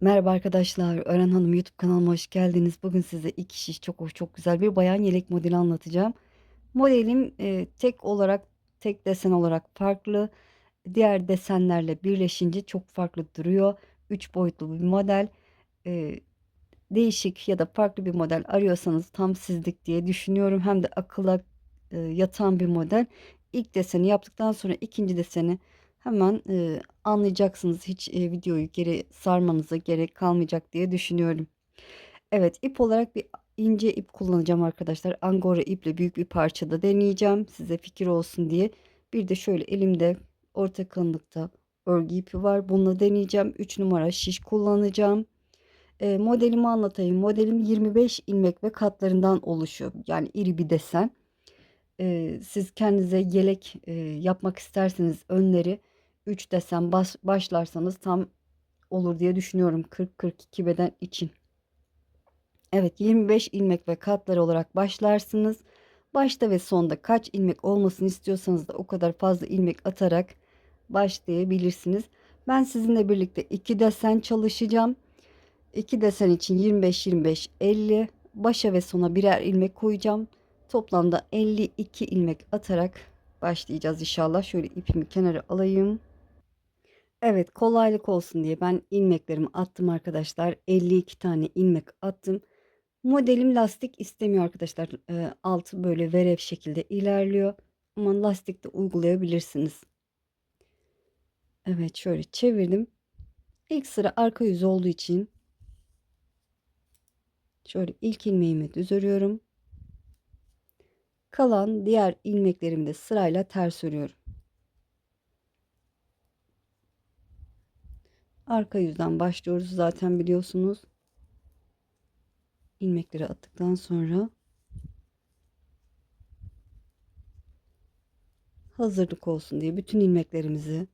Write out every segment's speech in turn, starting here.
Merhaba arkadaşlar, Ören Hanım YouTube kanalıma hoş geldiniz. Bugün size iki şiş çok hoş, çok güzel bir bayan yelek modeli anlatacağım. Modelim e, tek olarak, tek desen olarak farklı. Diğer desenlerle birleşince çok farklı duruyor. Üç boyutlu bir model. E, değişik ya da farklı bir model arıyorsanız tam sizlik diye düşünüyorum. Hem de akılla e, yatan bir model. İlk deseni yaptıktan sonra ikinci deseni hemen e, anlayacaksınız. Hiç e, videoyu geri sarmanıza gerek kalmayacak diye düşünüyorum. Evet ip olarak bir ince ip kullanacağım arkadaşlar. Angora iple büyük bir parçada deneyeceğim. Size fikir olsun diye. Bir de şöyle elimde orta kalınlıkta örgü ipi var. Bununla deneyeceğim. 3 numara şiş kullanacağım. E, modelimi anlatayım. Modelim 25 ilmek ve katlarından oluşuyor. Yani iri bir desen. E, siz kendinize yelek e, yapmak isterseniz önleri 3 desen baş, başlarsanız tam olur diye düşünüyorum 40-42 beden için. Evet 25 ilmek ve katlar olarak başlarsınız. Başta ve sonda kaç ilmek olmasını istiyorsanız da o kadar fazla ilmek atarak başlayabilirsiniz. Ben sizinle birlikte 2 desen çalışacağım. 2 desen için 25 25 50 başa ve sona birer ilmek koyacağım. Toplamda 52 ilmek atarak başlayacağız inşallah. Şöyle ipimi kenara alayım. Evet kolaylık olsun diye ben ilmeklerimi attım arkadaşlar. 52 tane ilmek attım. Modelim lastik istemiyor arkadaşlar. Ee, altı böyle verev şekilde ilerliyor. Ama lastik de uygulayabilirsiniz. Evet şöyle çevirdim. İlk sıra arka yüz olduğu için şöyle ilk ilmeğimi düz örüyorum. Kalan diğer ilmeklerimi de sırayla ters örüyorum. Arka yüzden başlıyoruz zaten biliyorsunuz. ilmekleri attıktan sonra hazırlık olsun diye bütün ilmeklerimizi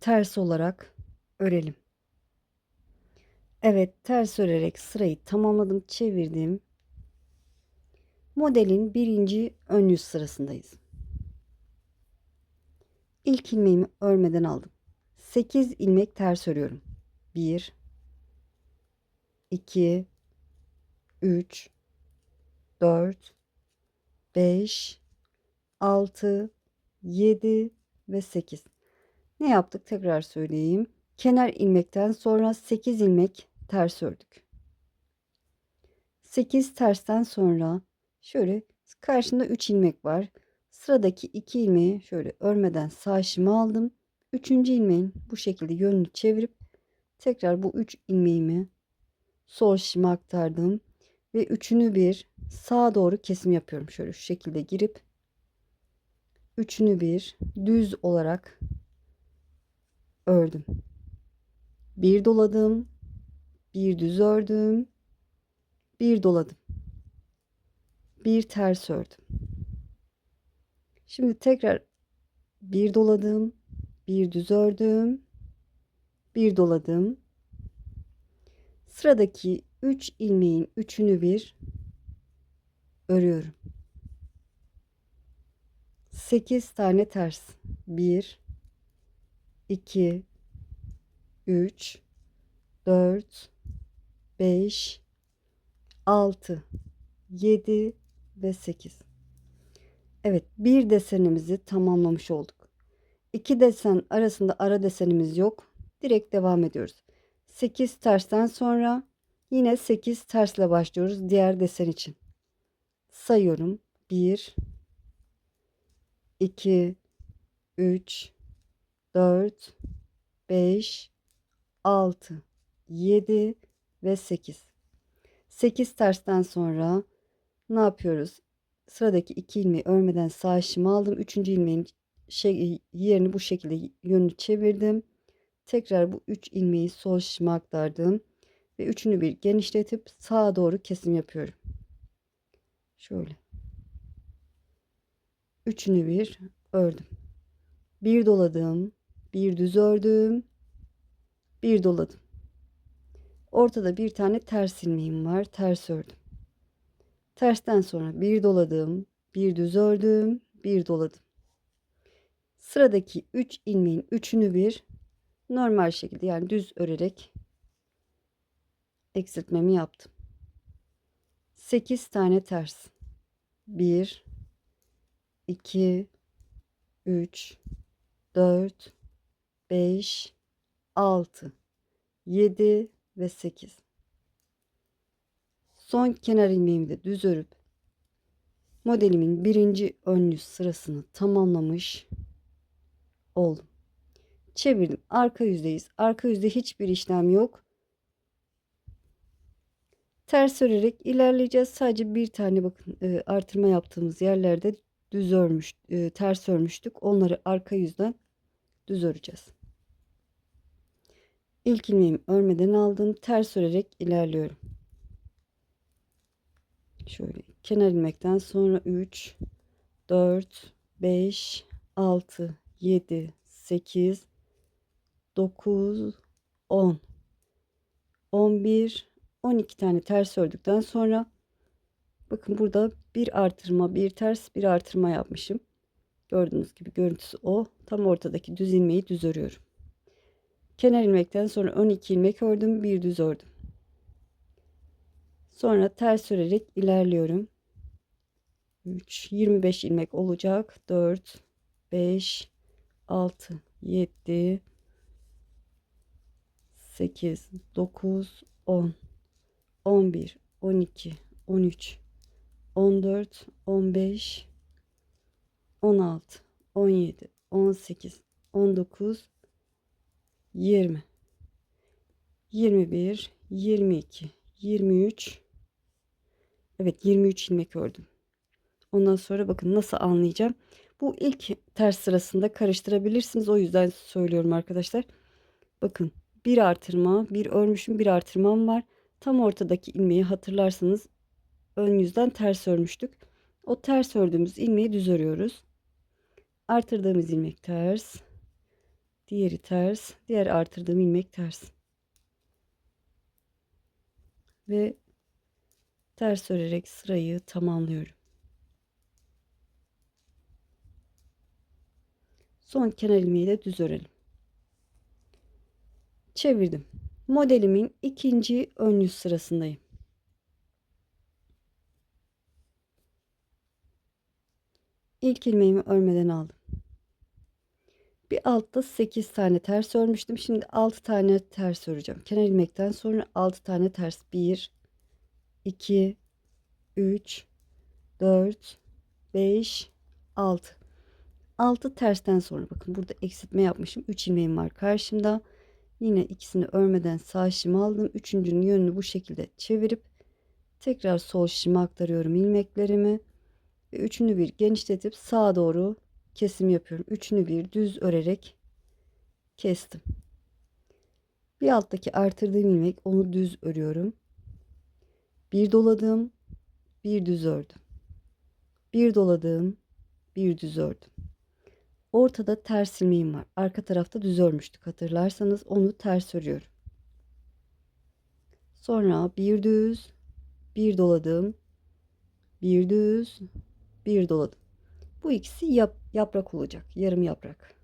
ters olarak örelim. Evet ters örerek sırayı tamamladım çevirdim. Modelin birinci ön yüz sırasındayız. İlk ilmeğimi örmeden aldım. 8 ilmek ters örüyorum. 1 2 3 4 5 6 7 ve 8. Ne yaptık? Tekrar söyleyeyim. Kenar ilmekten sonra 8 ilmek ters ördük. 8 tersten sonra şöyle karşında 3 ilmek var. Sıradaki 2 ilmeği şöyle örmeden sağ aldım. Üçüncü ilmeğin bu şekilde yönünü çevirip tekrar bu üç ilmeğimi sol şişime aktardım ve üçünü bir sağa doğru kesim yapıyorum. Şöyle şu şekilde girip üçünü bir düz olarak ördüm. Bir doladım, bir düz ördüm, bir doladım. Bir ters ördüm. Şimdi tekrar bir doladım, bir düz ördüm, bir doladım. Sıradaki 3 ilmeğin üçünü bir örüyorum. 8 tane ters. 1 2 3 4 5 6 7 ve 8. Evet, bir desenimizi tamamlamış olduk. İki desen arasında ara desenimiz yok. Direkt devam ediyoruz. 8 tersten sonra yine 8 tersle başlıyoruz diğer desen için. Sayıyorum. 1 2 3 4 5 6 7 ve 8. 8 tersten sonra ne yapıyoruz? Sıradaki 2 ilmeği örmeden sağ şıma aldım. 3. ilmeğin şey yerini bu şekilde yönünü çevirdim. Tekrar bu 3 ilmeği sol şişime aktardım ve üçünü bir genişletip sağa doğru kesim yapıyorum. Şöyle. Üçünü bir ördüm. Bir doladım, bir düz ördüm, bir doladım. Ortada bir tane ters ilmeğim var. Ters ördüm. Tersten sonra bir doladım, bir düz ördüm, bir doladım. Sıradaki 3 ilmeğin üçünü bir normal şekilde yani düz örerek eksiltmemi yaptım. 8 tane ters. 1 2 3 4 5 6 7 ve 8. Son kenar ilmeğimi de düz örüp modelimin birinci ön yüz sırasını tamamlamış oldum. Çevirdim. Arka yüzdeyiz. Arka yüzde hiçbir işlem yok. Ters örerek ilerleyeceğiz. Sadece bir tane bakın e, artırma yaptığımız yerlerde düz örmüş, e, ters örmüştük. Onları arka yüzden düz öreceğiz. İlk ilmeğimi örmeden aldım. Ters örerek ilerliyorum. Şöyle kenar ilmekten sonra 3, 4, 5, 6, 7, 8, 9, 10, 11, 12 tane ters ördükten sonra bakın burada bir artırma, bir ters, bir artırma yapmışım. Gördüğünüz gibi görüntüsü o. Tam ortadaki düz ilmeği düz örüyorum. Kenar ilmekten sonra 12 ilmek ördüm, bir düz ördüm. Sonra ters örerek ilerliyorum. 3 25 ilmek olacak. 4 5 6 7 8 9 10 11 12 13 14 15 16 17 18 19 20 21 22 23 Evet 23 ilmek ördüm. Ondan sonra bakın nasıl anlayacağım. Bu ilk ters sırasında karıştırabilirsiniz. O yüzden söylüyorum arkadaşlar. Bakın bir artırma, bir örmüşüm, bir artırmam var. Tam ortadaki ilmeği hatırlarsanız ön yüzden ters örmüştük. O ters ördüğümüz ilmeği düz örüyoruz. Artırdığımız ilmek ters. Diğeri ters. Diğer artırdığım ilmek ters. Ve ters örerek sırayı tamamlıyorum. Son kenar ilmeği de düz örelim. Çevirdim. Modelimin ikinci ön yüz sırasındayım. İlk ilmeğimi örmeden aldım. Bir altta 8 tane ters örmüştüm. Şimdi 6 tane ters öreceğim. Kenar ilmekten sonra 6 tane ters. 1 2 3 4 5 6 6 tersten sonra bakın burada eksiltme yapmışım. 3 ilmeğim var karşımda. Yine ikisini örmeden sağ şişimi aldım. Üçüncünün yönünü bu şekilde çevirip tekrar sol şişime aktarıyorum ilmeklerimi. Ve üçünü bir genişletip sağa doğru kesim yapıyorum. Üçünü bir düz örerek kestim. Bir alttaki artırdığım ilmek onu düz örüyorum. Bir doladım bir düz ördüm. Bir doladım, bir düz ördüm. Ortada ters ilmeğim var. Arka tarafta düz örmüştük hatırlarsanız onu ters örüyorum. Sonra bir düz, bir doladım, bir düz, bir doladım. Bu ikisi yap, yaprak olacak. Yarım yaprak.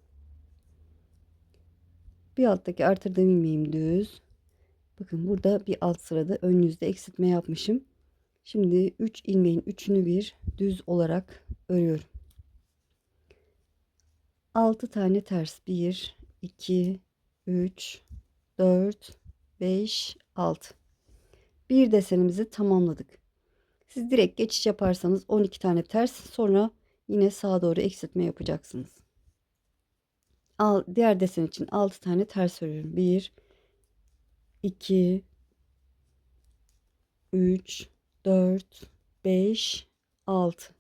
Bir alttaki artırdığım ilmeğim düz. Bakın burada bir alt sırada ön yüzde eksiltme yapmışım. Şimdi 3 ilmeğin üçünü bir düz olarak örüyorum. 6 tane ters 1 2 3 4 5 6 bir desenimizi tamamladık. Siz direkt geçiş yaparsanız 12 tane ters sonra yine sağa doğru eksiltme yapacaksınız. Al, diğer desen için 6 tane ters örüyorum. 1 2 3 4, 5, 6.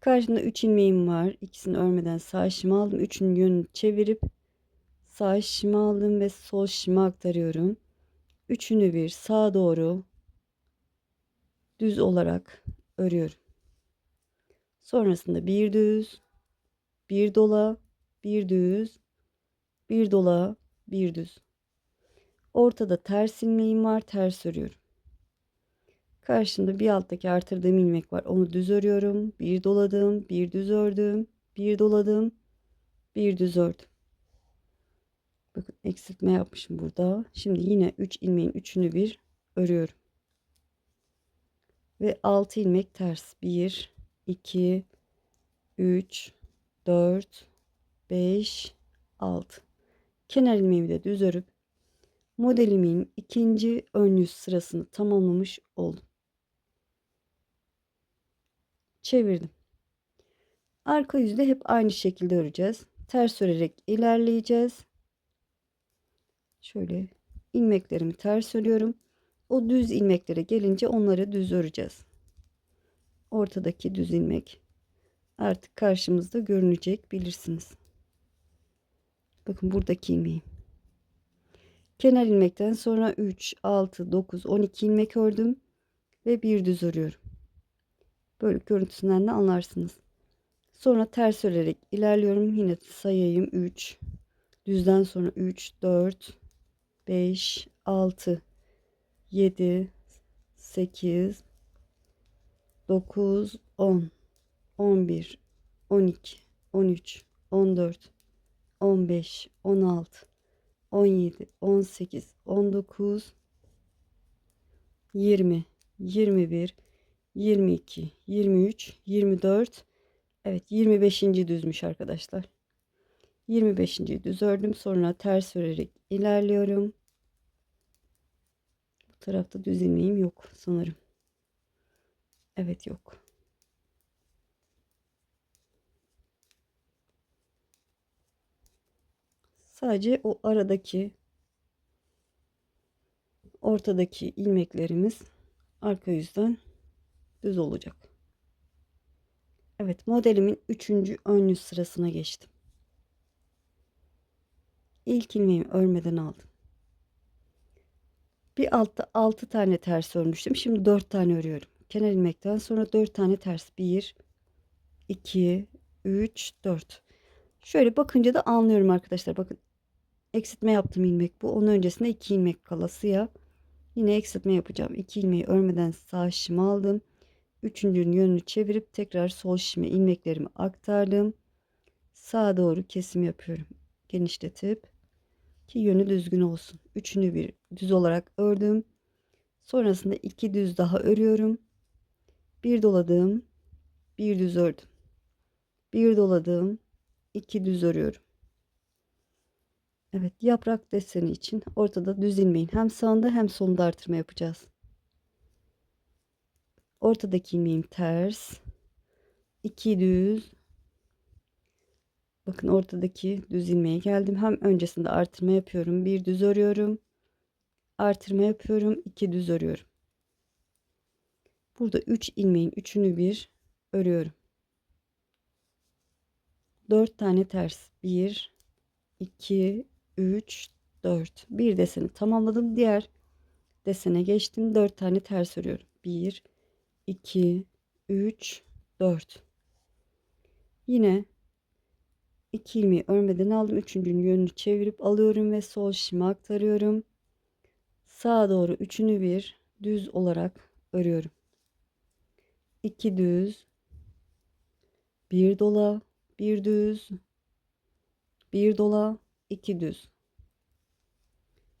Karşımda 3 ilmeğim var. İkisini örmeden sağ şişimi aldım. Üçünün yönünü çevirip sağ şişimi aldım ve sol şişimi aktarıyorum. Üçünü bir sağa doğru düz olarak örüyorum. Sonrasında bir düz, bir dola, bir düz, bir dola, bir düz. Ortada ters ilmeğim var, ters örüyorum. Karşımda bir alttaki artırdığım ilmek var. Onu düz örüyorum. Bir doladım, bir düz ördüm, bir doladım, bir düz ördüm. Bakın eksiltme yapmışım burada. Şimdi yine 3 ilmeğin üçünü bir örüyorum. Ve 6 ilmek ters. 1 2 3 4 5 6 kenar ilmeğimi de düz örüp modelimin ikinci ön yüz sırasını tamamlamış oldum. Çevirdim. Arka yüzde hep aynı şekilde öreceğiz. Ters örerek ilerleyeceğiz. Şöyle ilmeklerimi ters örüyorum. O düz ilmeklere gelince onları düz öreceğiz. Ortadaki düz ilmek artık karşımızda görünecek bilirsiniz. Bakın buradaki ilmeğim. Kenar ilmekten sonra 3, 6, 9, 12 ilmek ördüm ve bir düz örüyorum. Böyle görüntüsünden de anlarsınız. Sonra ters örerek ilerliyorum. Yine sayayım 3, düzden sonra 3, 4, 5, 6, 7, 8, 9, 10, 11, 12, 13, 14, 15, 16, 17, 18, 19, 20, 21, 22, 23, 24. Evet 25. düzmüş arkadaşlar. 25. düz ördüm. Sonra ters örerek ilerliyorum. Bu tarafta düz ilmeğim yok sanırım. Evet yok. Sadece o aradaki ortadaki ilmeklerimiz arka yüzden düz olacak. Evet modelimin üçüncü ön yüz sırasına geçtim. İlk ilmeğimi örmeden aldım. Bir altta 6 tane ters örmüştüm. Şimdi 4 tane örüyorum. Kenar ilmekten sonra 4 tane ters. 1 2 3 4. Şöyle bakınca da anlıyorum arkadaşlar. Bakın eksiltme yaptım ilmek bu. Onun öncesinde 2 ilmek kalasıya. Yine eksiltme yapacağım. 2 ilmeği örmeden sağ şişimi aldım. Üçüncünün yönünü çevirip tekrar sol şişime ilmeklerimi aktardım. Sağa doğru kesim yapıyorum. Genişletip ki yönü düzgün olsun. Üçünü bir düz olarak ördüm. Sonrasında iki düz daha örüyorum. Bir doladım. Bir düz ördüm. Bir doladım. iki düz örüyorum. Evet yaprak deseni için ortada düz ilmeğin hem sağında hem solunda artırma yapacağız. Ortadaki ilmeğim ters. 2 düz. Bakın ortadaki düz ilmeğe geldim. Hem öncesinde artırma yapıyorum. Bir düz örüyorum. Artırma yapıyorum. 2 düz örüyorum. Burada 3 ilmeğin üçünü bir örüyorum. 4 tane ters. 1 2 3 4. Bir deseni tamamladım. Diğer desene geçtim. 4 tane ters örüyorum. 1 2 3 4. Yine 2 ilmeği örmeden aldım. Üçüncünün yönünü çevirip alıyorum ve sol şişime aktarıyorum. Sağa doğru üçünü bir düz olarak örüyorum. 2 düz, bir dola, bir düz, bir dola, iki düz.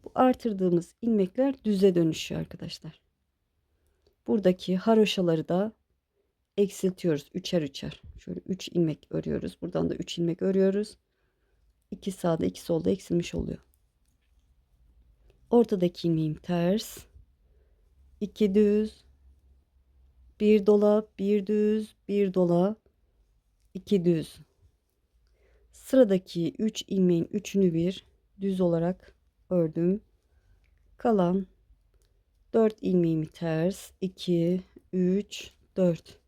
Bu artırdığımız ilmekler düze dönüşüyor arkadaşlar. Buradaki haroşaları da eksiltiyoruz. Üçer üçer. Şöyle 3 ilmek örüyoruz. Buradan da 3 ilmek örüyoruz. 2 sağda 2 solda eksilmiş oluyor. Ortadaki ilmeğim ters. 2 düz. 1 dola, 1 düz, 1 dola, 2 düz. Sıradaki 3 ilmeğin üçünü bir düz olarak ördüm. Kalan 4 ilmeğimi ters 2 3 4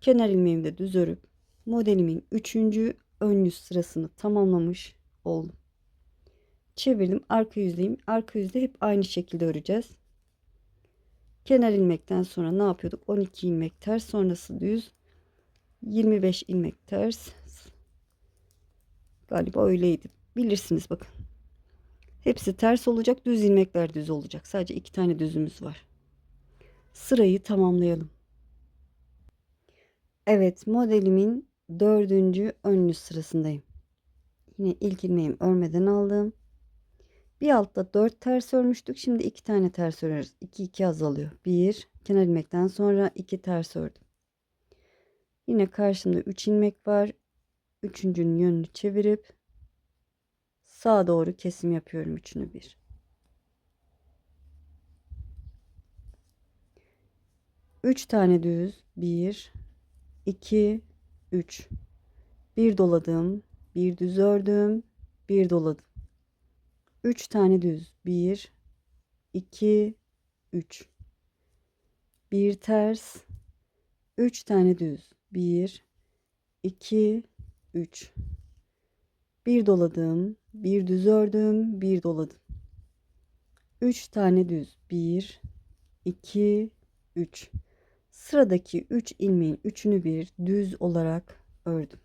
kenar ilmeğimi de düz örüp modelimin 3. ön yüz sırasını tamamlamış oldum. Çevirdim arka yüzdeyim. Arka yüzde hep aynı şekilde öreceğiz. Kenar ilmekten sonra ne yapıyorduk? 12 ilmek ters sonrası düz 25 ilmek ters galiba öyleydi. Bilirsiniz bakın. Hepsi ters olacak. Düz ilmekler düz olacak. Sadece iki tane düzümüz var. Sırayı tamamlayalım. Evet modelimin dördüncü ön yüz sırasındayım. Yine ilk ilmeğimi örmeden aldım. Bir altta 4 ters örmüştük. Şimdi 2 tane ters örüyoruz. 2 2 azalıyor. 1 kenar ilmekten sonra 2 ters ördüm. Yine karşımda 3 ilmek var. Üçüncünün yönünü çevirip sağa doğru kesim yapıyorum üçünü bir. Üç tane düz. Bir, iki, üç. Bir doladım, bir düz ördüm, bir doladım. Üç tane düz. Bir, iki, üç. Bir ters, üç tane düz. Bir, iki, üç. Bir doladım, bir düz ördüm, bir doladım. Üç tane düz. Bir, iki, üç. Sıradaki üç ilmeğin üçünü bir düz olarak ördüm.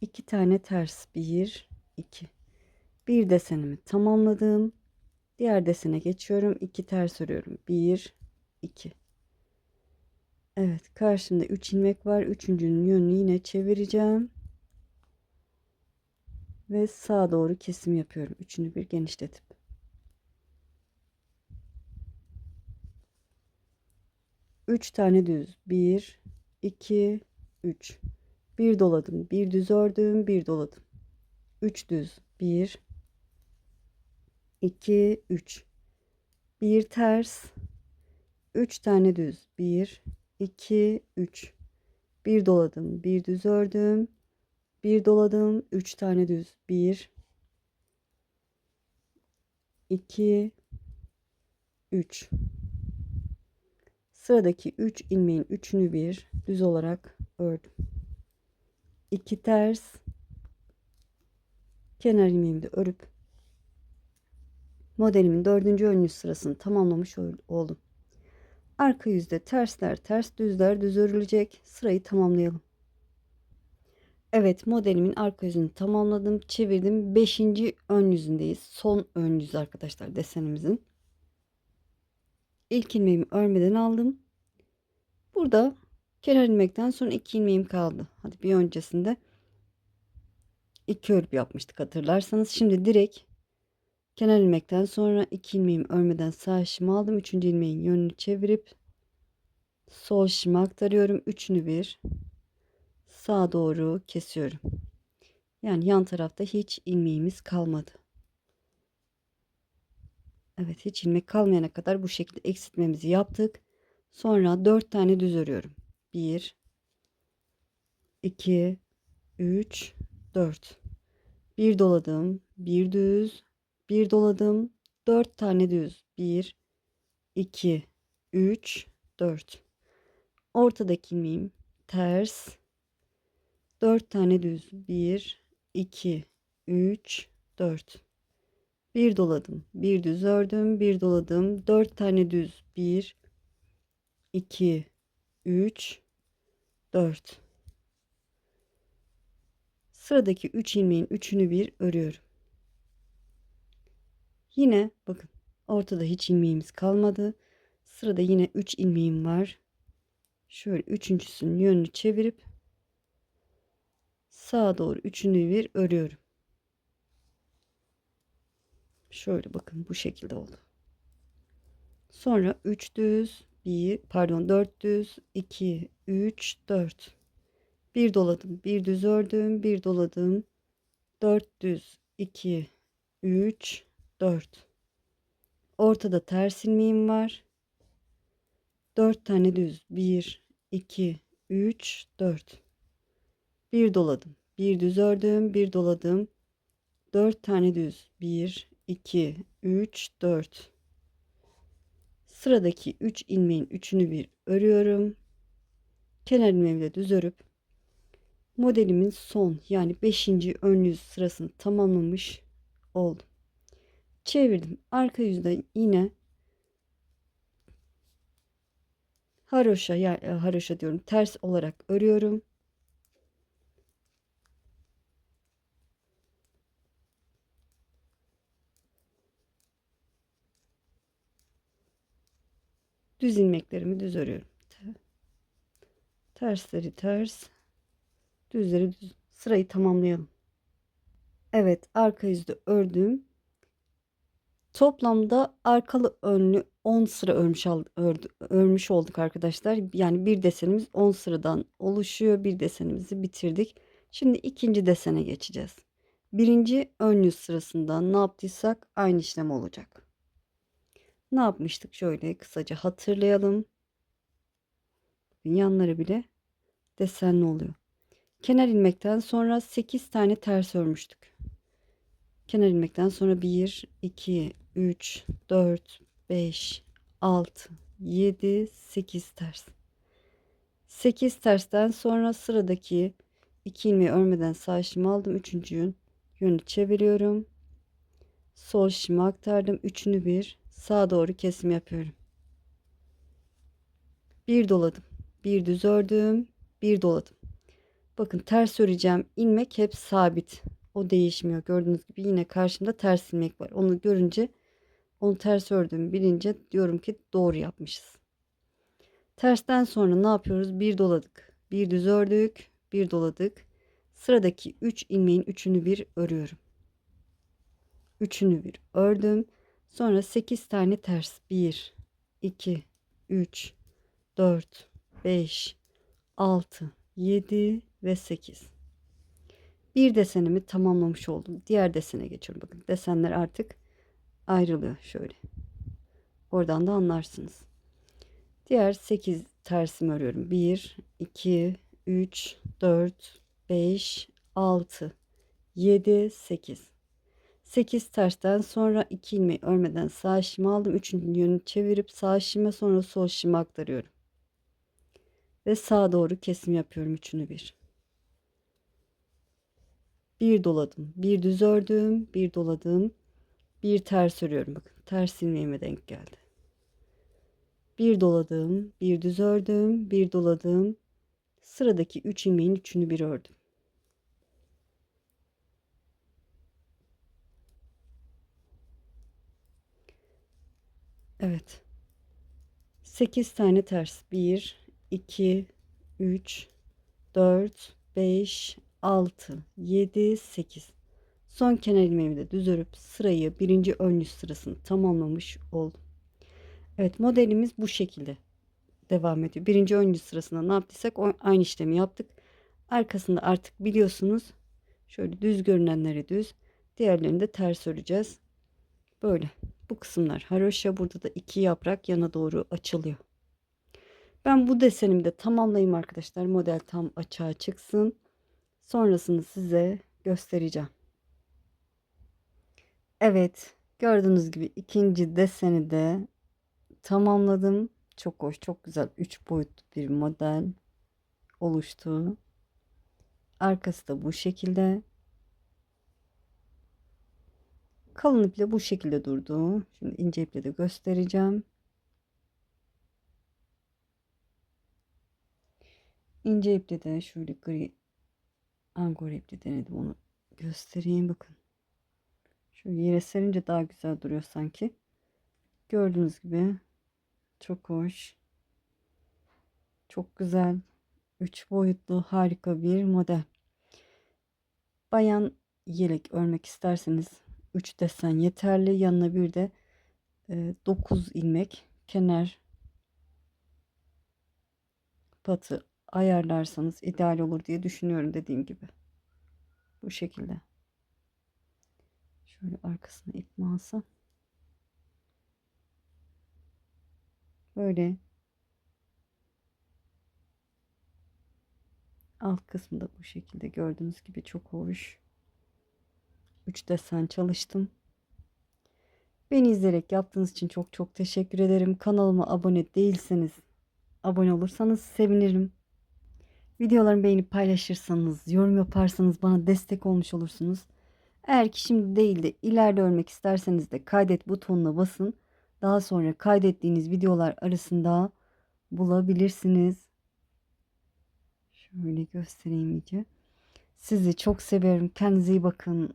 İki tane ters. Bir, iki. Bir desenimi tamamladım. Diğer desene geçiyorum. İki ters örüyorum. Bir, iki. Evet, karşımda 3 ilmek var. Üçüncünün yönünü yine çevireceğim. Ve sağa doğru kesim yapıyorum. Üçünü bir genişletip. Üç tane düz. Bir, iki, üç. Bir doladım. Bir düz ördüm. Bir doladım. Üç düz. Bir, iki, üç. Bir ters. Üç tane düz. Bir, 2 3 bir doladım bir düz ördüm bir doladım 3 tane düz 1 2 3 sıradaki 3 ilmeğin üçünü bir düz olarak ördüm 2 ters kenar ilmeğimi de örüp modelimin dördüncü ön sırasını tamamlamış oldum Arka yüzde tersler ters düzler düz örülecek. Sırayı tamamlayalım. Evet modelimin arka yüzünü tamamladım. Çevirdim. Beşinci ön yüzündeyiz. Son ön yüz arkadaşlar desenimizin. İlk ilmeğimi örmeden aldım. Burada kenar ilmekten sonra iki ilmeğim kaldı. Hadi bir öncesinde iki örgü yapmıştık hatırlarsanız. Şimdi direkt kenar ilmekten sonra iki ilmeğimi örmeden sağ şişimi aldım. Üçüncü ilmeğin yönünü çevirip sol şişimi aktarıyorum. Üçünü bir sağa doğru kesiyorum. Yani yan tarafta hiç ilmeğimiz kalmadı. Evet hiç ilmek kalmayana kadar bu şekilde eksiltmemizi yaptık. Sonra 4 tane düz örüyorum. 1 2 3 4 bir doladım, bir düz, bir doladım, 4 tane düz. 1 2 3 4 Ortadaki ilmeğim ters. 4 tane düz. 1 2 3 4 bir doladım. Bir düz ördüm. Bir doladım. 4 tane düz. 1 2 3 4 Sıradaki 3 ilmeğin üçünü bir örüyorum. Yine bakın ortada hiç ilmeğimiz kalmadı. Sırada yine 3 ilmeğim var. Şöyle üçüncüsünün yönünü çevirip sağa doğru üçünü bir örüyorum. Şöyle bakın bu şekilde oldu. Sonra 3 düz, 1 pardon 4 düz, 2, 3, 4. Bir doladım, bir düz ördüm, bir doladım. 4 düz, 2, 3, 4. Ortada ters ilmeğim var. 4 tane düz. 1, 2, 3, 4. Bir doladım. Bir düz ördüm. Bir doladım. 4 tane düz. 1, 2, 3, 4. Sıradaki 3 ilmeğin üçünü bir örüyorum. Kenar ilmeğimle düz örüp modelimin son yani 5. ön yüz sırasını tamamlamış oldum. Çevirdim. Arka yüzde yine haroşa yani e, haroşa diyorum ters olarak örüyorum. Düz ilmeklerimi düz örüyorum. Tersleri ters, düzleri düz. Sırayı tamamlayalım. Evet, arka yüzde ördüm. Toplamda arkalı önlü 10 sıra örmüş, örmüş olduk arkadaşlar. Yani bir desenimiz 10 sıradan oluşuyor. Bir desenimizi bitirdik. Şimdi ikinci desene geçeceğiz. Birinci ön yüz sırasında ne yaptıysak aynı işlem olacak. Ne yapmıştık? Şöyle kısaca hatırlayalım. Yanları bile desenli oluyor. Kenar ilmekten sonra 8 tane ters örmüştük. Kenar ilmekten sonra 1, 2, 3, 4, 5, 6, 7, 8 ters. 8 tersten sonra sıradaki 2 ilmeği örmeden sağ şişimi aldım. Üçüncü yönü çeviriyorum. Sol şişimi aktardım. Üçünü bir sağa doğru kesim yapıyorum. Bir doladım. Bir düz ördüm. Bir doladım. Bakın ters öreceğim. ilmek hep sabit. O değişmiyor. Gördüğünüz gibi yine karşımda ters ilmek var. Onu görünce onu ters ördüğümü bilince diyorum ki doğru yapmışız. Tersten sonra ne yapıyoruz? Bir doladık. Bir düz ördük. Bir doladık. Sıradaki 3 ilmeğin üçünü bir örüyorum. Üçünü bir ördüm. Sonra 8 tane ters. 1, 2, 3, 4, 5, 6, 7 ve 8. Bir desenimi tamamlamış oldum. Diğer desene geçiyorum. Bakın desenler artık ayrılıyor şöyle. Oradan da anlarsınız. Diğer 8 tersimi örüyorum. 1, 2, 3, 4, 5, 6, 7, 8. 8 tersten sonra 2 ilmeği örmeden sağ şişimi aldım. Üçüncü yönünü çevirip sağ şişime sonra sol şişime aktarıyorum. Ve sağa doğru kesim yapıyorum üçünü bir. Bir doladım. Bir düz ördüm. Bir doladım. Bir ters örüyorum. Bakın ters ilmeğime denk geldi. Bir doladım. Bir düz ördüm. Bir doladım. Sıradaki 3 ilmeğin üçünü bir ördüm. Evet. 8 tane ters. 1, 2, 3, 4, 5, 6, 7, 8. Son kenar ilmeğimi de düz örüp sırayı birinci ön yüz sırasını tamamlamış oldum. Evet modelimiz bu şekilde devam ediyor. Birinci ön yüz sırasında ne yaptıysak aynı işlemi yaptık. Arkasında artık biliyorsunuz şöyle düz görünenleri düz diğerlerini de ters öreceğiz. Böyle bu kısımlar haroşa burada da iki yaprak yana doğru açılıyor. Ben bu desenimi de tamamlayayım arkadaşlar. Model tam açığa çıksın. Sonrasını size göstereceğim. Evet gördüğünüz gibi ikinci deseni de tamamladım. Çok hoş çok güzel 3 boyutlu bir model oluştu. Arkası da bu şekilde. Kalın iple bu şekilde durdu. Şimdi ince iple de göstereceğim. İnce iple de şöyle gri angora iple denedim onu göstereyim bakın. Şöyle yere serince daha güzel duruyor sanki. Gördüğünüz gibi çok hoş. Çok güzel. Üç boyutlu harika bir model. Bayan yelek örmek isterseniz 3 desen yeterli. Yanına bir de 9 e, ilmek kenar patı ayarlarsanız ideal olur diye düşünüyorum dediğim gibi. Bu şekilde. Şöyle arkasına ip mi alsam? Böyle alt kısmı da bu şekilde gördüğünüz gibi çok hoş. 3 desen çalıştım. Beni izleyerek yaptığınız için çok çok teşekkür ederim. Kanalıma abone değilseniz abone olursanız sevinirim. Videolarımı beğenip paylaşırsanız, yorum yaparsanız bana destek olmuş olursunuz. Eğer ki şimdi değil de ileride örmek isterseniz de kaydet butonuna basın. Daha sonra kaydettiğiniz videolar arasında bulabilirsiniz. Şöyle göstereyim iyice. Sizi çok seviyorum. Kendinize iyi bakın.